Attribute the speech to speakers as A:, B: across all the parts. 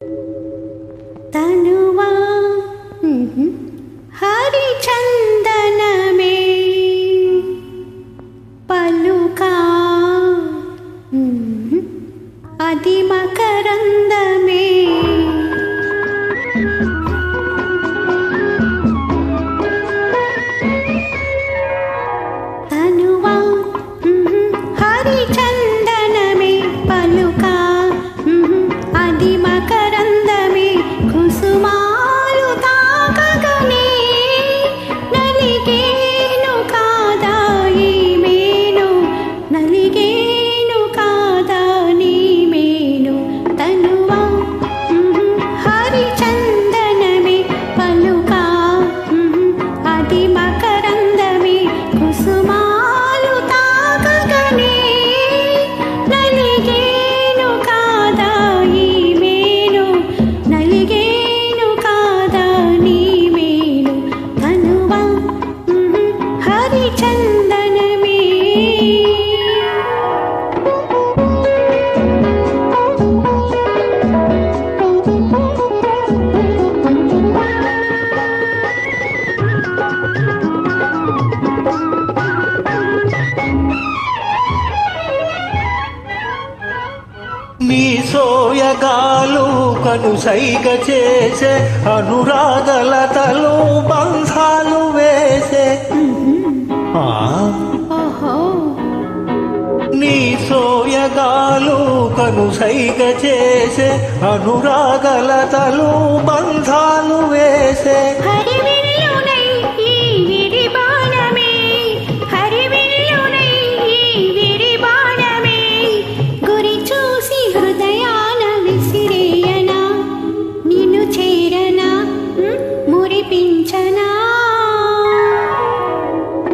A: Thank you. మీ నీ
B: సోయగాలు కను సైగ చేసే అనురాగలతలు బంధాలు వేసే. ఆ,
A: ఓహో
B: నీ సోయగాలు కను సైగ చేసే అనురాగలతలు బంధాలు వేసే.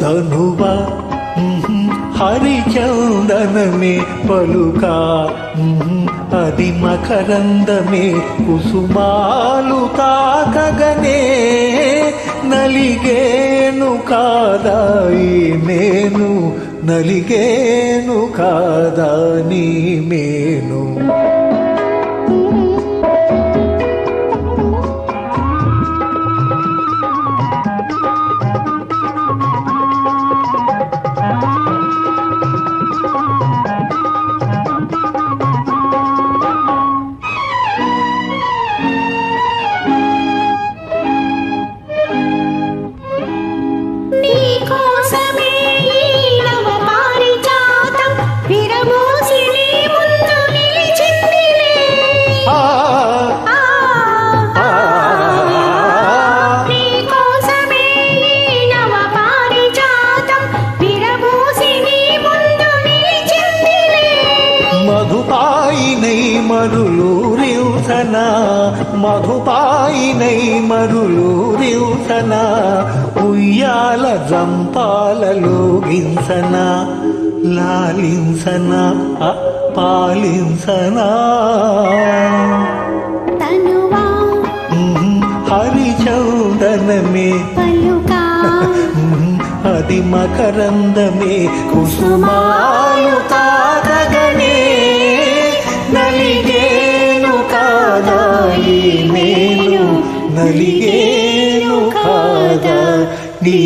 B: ధనువా హరిచందనమే పలుకా అది మకరందమే కుసుమాలు తాకగనే నలిగేను కాదాయి నేను నలిగేను కాదా నీ మేను. మరులూరియుసన మధుపాయినై మరులూరియుసన ఉయ్యాల జంపాలలో గింసన? లాలింసన? పాలింసన? ఉహుం, అది మకరందమే. కుసుమాలు తాకగనే నలిగేను కలిగేను కాదా? నీ